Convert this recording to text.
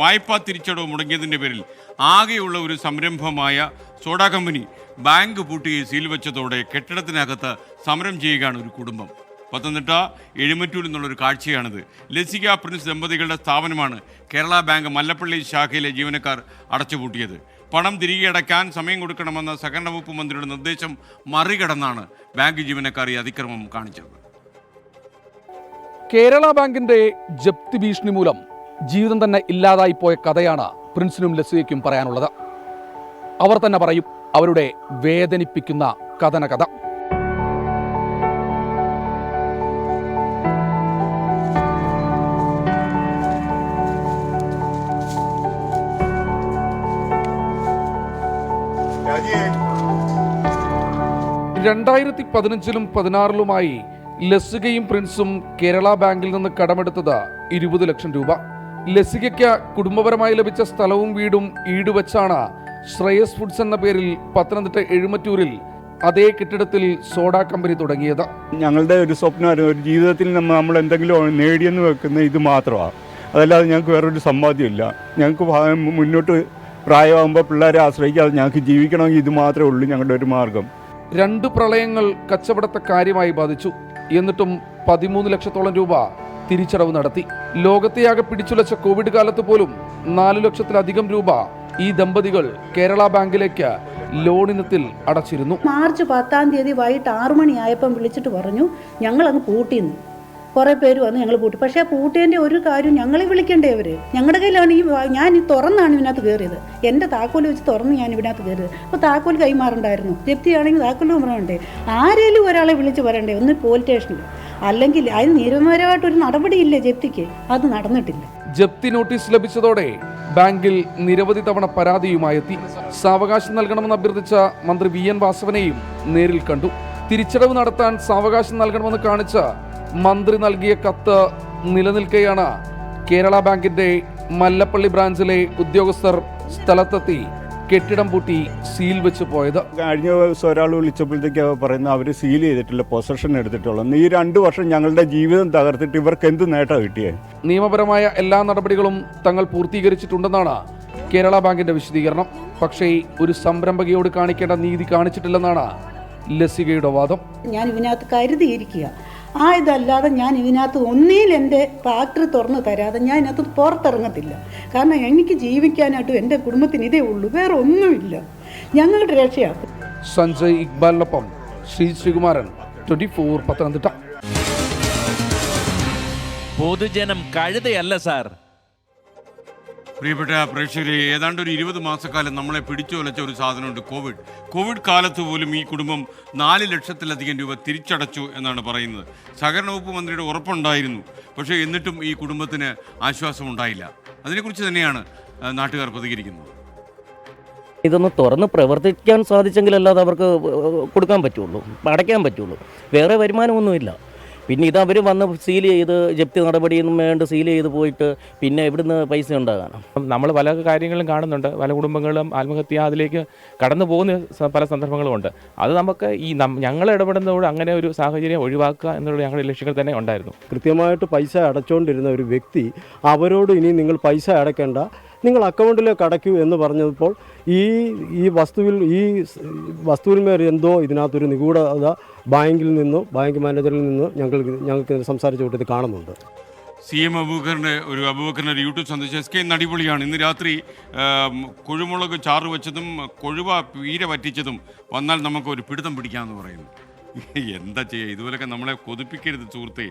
വായ്പാ തിരിച്ചടവ് മുടങ്ങിയതിന്റെ പേരിൽ ആകെയുള്ള ഒരു സംരംഭമായ സോഡ കമ്പനി ബാങ്ക് പൂട്ടി സീൽ വെച്ചതോടെ കെട്ടിടത്തിനകത്ത് സമരം ചെയ്യുകയാണ് ഒരു കുടുംബം. പത്തനംതിട്ട എഴുമറ്റൂരിൽ നിന്നുള്ളൊരു കാഴ്ചയാണിത്. ലസിക പ്രിൻസ് ദമ്പതികളുടെ സ്ഥാപനമാണ് കേരള ബാങ്ക് മല്ലപ്പള്ളി ശാഖയിലെ ജീവനക്കാർ അടച്ചുപൂട്ടിയത്. പണം തിരികെ അടയ്ക്കാൻ സമയം കൊടുക്കണമെന്ന സഹകരണ വകുപ്പ് മന്ത്രിയുടെ നിർദ്ദേശം മറികടന്നാണ് ബാങ്ക് ജീവനക്കാർ ഈ അതിക്രമം കാണിച്ചത്. കേരള ബാങ്കിന്റെ ജപ്തി ഭീഷണി മൂലം ജീവിതം തന്നെ ഇല്ലാതായി പോയ കഥയാണ് പ്രിൻസിനും ലസികയ്ക്കും പറയാനുള്ളത്. അവർ തന്നെ പറയും അവരുടെ വേദനിപ്പിക്കുന്ന കഥന കഥ രണ്ടായിരത്തി പതിനഞ്ചിലും പതിനാറിലുമായി ലസികയും പ്രിൻസും കേരള ബാങ്കിൽ നിന്ന് കടമെടുത്തത് ഇരുപത് ലക്ഷം രൂപ. ലസികയ്ക്ക് കുടുംബപരമായി ലഭിച്ച സ്ഥലവും വീടും ഈടുവച്ചാണ് ശ്രേയസ് ഫുഡ്സ് എന്ന പേരിൽ പത്തനംതിട്ട എഴുമറ്റൂരിൽ അതേ കെട്ടിടത്തിൽ സോഡ കമ്പനി തുടങ്ങിയത്. ഞങ്ങളുടെ ഒരു സ്വപ്നമായിരുന്നു ഒരു ജീവിതത്തിൽ നമ്മൾ എന്തെങ്കിലും നേടിയെന്ന് വെക്കുന്ന ഇത് മാത്രമാണ്. അതല്ലാതെ ഞങ്ങൾക്ക് വേറൊരു സമ്പാദ്യമില്ല ഞങ്ങൾക്ക് മുന്നോട്ട് പ്രായമാകുമ്പോൾ പിള്ളേരെ ആശ്രയിക്കാതെ ഞങ്ങൾക്ക് ജീവിക്കണമെങ്കിൽ ഇത് മാത്രമേ ഉള്ളൂ ഞങ്ങളുടെ ഒരു മാർഗം. രണ്ട് പ്രളയങ്ങൾ കച്ചവടത്തെ കാര്യമായി ബാധിച്ചു. എന്നിട്ടും പതിമൂന്ന് ലക്ഷത്തോളം രൂപ തിരിച്ചടവ് നടത്തി. ലോകത്തെയാകെ പിടിച്ചുലച്ച കോവിഡ് കാലത്ത് പോലും നാല് ലക്ഷത്തിലധികം രൂപ ഈ ദമ്പതികൾ കേരള ബാങ്കിലേക്ക് ലോണിനത്തിൽ അടച്ചിരുന്നു. മാർച്ച് പത്താം തീയതി വൈകിട്ട് ആറു മണിയായപ്പം വിളിച്ചിട്ട് പറഞ്ഞു ഞങ്ങളങ്ങ് പൂട്ടിയെന്ന് കുറേ പേര് വന്ന് ഞങ്ങൾ പൂട്ടി. പക്ഷേ പൂട്ടിയതിന്റെ ഒരു കാര്യം ഞങ്ങളെ വിളിക്കേണ്ടേ അവർ ഞങ്ങളുടെ കയ്യിലാണ് ഈ ഞാൻ ഈ തുറന്നാണ് ഇതിനകത്ത് കയറിയത് എന്റെ താക്കോൽ വെച്ച് തുറന്ന് ഞാൻ ഇതിനകത്ത് കയറിയത് അപ്പോൾ താക്കോൽ കൈമാറണ്ടായിരുന്നു. ജപ്തിയാണെങ്കിൽ താക്കോൽ പറയണ്ടേ ആരെങ്കിലും ഒരാളെ വിളിച്ച് പറയണ്ടേ ഒന്ന് പോലീസ് സ്റ്റേഷനിൽ അല്ലെങ്കിൽ അതിന് നിരപരമായിട്ടൊരു നടപടിയില്ല ജപ്തിക്ക്. അത് നടന്നിട്ടില്ല. ജപ്തി നോട്ടീസ് ലഭിച്ചതോടെ ബാങ്കിൽ നിരവധി തവണ പരാതിയുമായെത്തി. സാവകാശം നൽകണമെന്ന് അഭ്യർത്ഥിച്ച മന്ത്രി വി എൻ വാസവനെയും നേരിൽ കണ്ടു. തിരിച്ചടവ് നടത്താൻ സാവകാശം നൽകണമെന്ന് കാണിച്ച മന്ത്രി നൽകിയ കത്ത് നിലനിൽക്കെയാണ് കേരള ബാങ്കിന്റെ മല്ലപ്പള്ളി ബ്രാഞ്ചിലെ ഉദ്യോഗസ്ഥർ സ്ഥലത്തെത്തി കെട്ടിടം പൂട്ടി സീൽ വെച്ച് പോയത്. കഴിഞ്ഞ ദിവസം ഒരാൾ വിളിച്ചപ്പോഴത്തേക്ക് പറയുന്ന അവർ സീൽ ചെയ്തിട്ടില്ല പൊസഷൻ എടുത്തിട്ടുള്ളൂ. ഈ രണ്ട് വർഷം ഞങ്ങളുടെ ജീവിതം തകർത്തിട്ട് ഇവർക്ക് എന്ത് നേട്ടം കിട്ടിയേ? നിയമപരമായ എല്ലാ നടപടികളും തങ്ങൾ പൂർത്തീകരിച്ചിട്ടുണ്ടെന്നാണ് കേരള ബാങ്കിന്റെ വിശദീകരണം. പക്ഷേ ഒരു സംരംഭകയോട് കാണിക്കേണ്ട നീതി കാണിച്ചിട്ടില്ലെന്നാണ് ലസികയുടെ വാദം. ഞാൻ ഇതിനകത്ത് കരുതിയിരിക്കുക. ആ ഇതല്ലാതെ ഞാൻ ഇതിനകത്ത് ഒന്നിൽ എന്റെ ഫാക്ടറി തുറന്ന് തരാതെ ഞാൻ ഇതിനകത്ത് പുറത്തിറങ്ങത്തില്ല. കാരണം എനിക്ക് ജീവിക്കാനായിട്ട് എന്റെ കുടുംബത്തിന് ഇതേ ഉള്ളൂ. വേറെ ഒന്നുമില്ല. ഞങ്ങളുടെ രക്ഷയാണ് സഞ്ജയ് ഇക്ബാലിനൊപ്പം ശ്രീ ശ്രീകുമാരൻ ട്വന്റി ഫോർ പത്തനംതിട്ട. പൊതുജനം കഴുതയല്ല സാർ. പ്രിയപ്പെട്ട പ്രേക്ഷകരെ ഏതാണ്ട് ഒരു ഇരുപത് മാസക്കാലം നമ്മളെ പിടിച്ചു വലച്ച ഒരു സാധനമുണ്ട് കോവിഡ്. കോവിഡ് കാലത്ത് പോലും ഈ കുടുംബം നാല് ലക്ഷത്തിലധികം രൂപ തിരിച്ചടച്ചു എന്നാണ് പറയുന്നത്. സഹകരണ വകുപ്പ് മന്ത്രിയുടെ ഉറപ്പുണ്ടായിരുന്നു. പക്ഷേ എന്നിട്ടും ഈ കുടുംബത്തിന് ആശ്വാസമുണ്ടായില്ല അതിനെക്കുറിച്ച് തന്നെയാണ് നാട്ടുകാർ പ്രതികരിക്കുന്നത്. ഇതൊന്ന് തുറന്ന് പ്രവർത്തിക്കാൻ സാധിച്ചെങ്കിലല്ലാതെ അവർക്ക് കൊടുക്കാൻ പറ്റുള്ളൂ അടയ്ക്കാൻ പറ്റുള്ളൂ. വേറെ വരുമാനമൊന്നുമില്ല. പിന്നെ ഇത് അവർ വന്ന് സീൽ ചെയ്ത് ജപ്തി നടപടിയൊന്നും വേണ്ട സീൽ ചെയ്ത് പോയിട്ട് പിന്നെ എവിടുന്ന് പൈസ ഉണ്ടാകാനാണ് നമ്മൾ പല കാര്യങ്ങളും കാണുന്നുണ്ട്. പല കുടുംബങ്ങളും ആത്മഹത്യ അതിലേക്ക് കടന്നു പോകുന്ന പല സന്ദർഭങ്ങളും ഉണ്ട്. അത് നമുക്ക് ഈ നം- ഞങ്ങൾ ഇടപെടുന്നതോട് അങ്ങനെ ഒരു സാഹചര്യം ഒഴിവാക്കുക എന്നുള്ള ഞങ്ങളുടെ ലക്ഷ്യങ്ങൾ തന്നെ ഉണ്ടായിരുന്നു. കൃത്യമായിട്ട് പൈസ അടച്ചുകൊണ്ടിരുന്ന ഒരു വ്യക്തി അവരോട് ഇനി നിങ്ങൾ പൈസ അടയ്ക്കേണ്ട. നിങ്ങൾ അക്കൗണ്ടിലേക്ക് അടയ്ക്കൂ എന്ന് പറഞ്ഞപ്പോൾ ഈ ഈ വസ്തുവിൽ ഈ വസ്തുവിന്മേൽ എന്തോ ഇതിനകത്തൊരു നിഗൂഢത ബാങ്കിൽ നിന്നോ ബാങ്ക് മാനേജറിൽ നിന്നോ ഞങ്ങൾ ഞങ്ങൾക്ക് സംസാരിച്ചുകൊണ്ട് ഇത് കാണുന്നുണ്ട്. സി എം അബൂബക്കറിന്റെ ഒരു അബൂബക്കറിന്റെ ഒരു യൂട്യൂബ് സന്ദേശം എസ് കെ ഇന്ന് അടിപൊളിയാണ് ഇന്ന് രാത്രി കുഴിമുളക് ചാറ് വെച്ചതും കൊഴുവ പീര പറ്റിച്ചതും വന്നാൽ നമുക്ക് ഒരു പിടുത്തം പിടിക്കാമെന്ന് പറയുന്നു. എന്താ ചെയ്യുക ഇതുപോലൊക്കെ നമ്മളെ കൊതിപ്പിക്കരുത് സുഹൃത്തേ.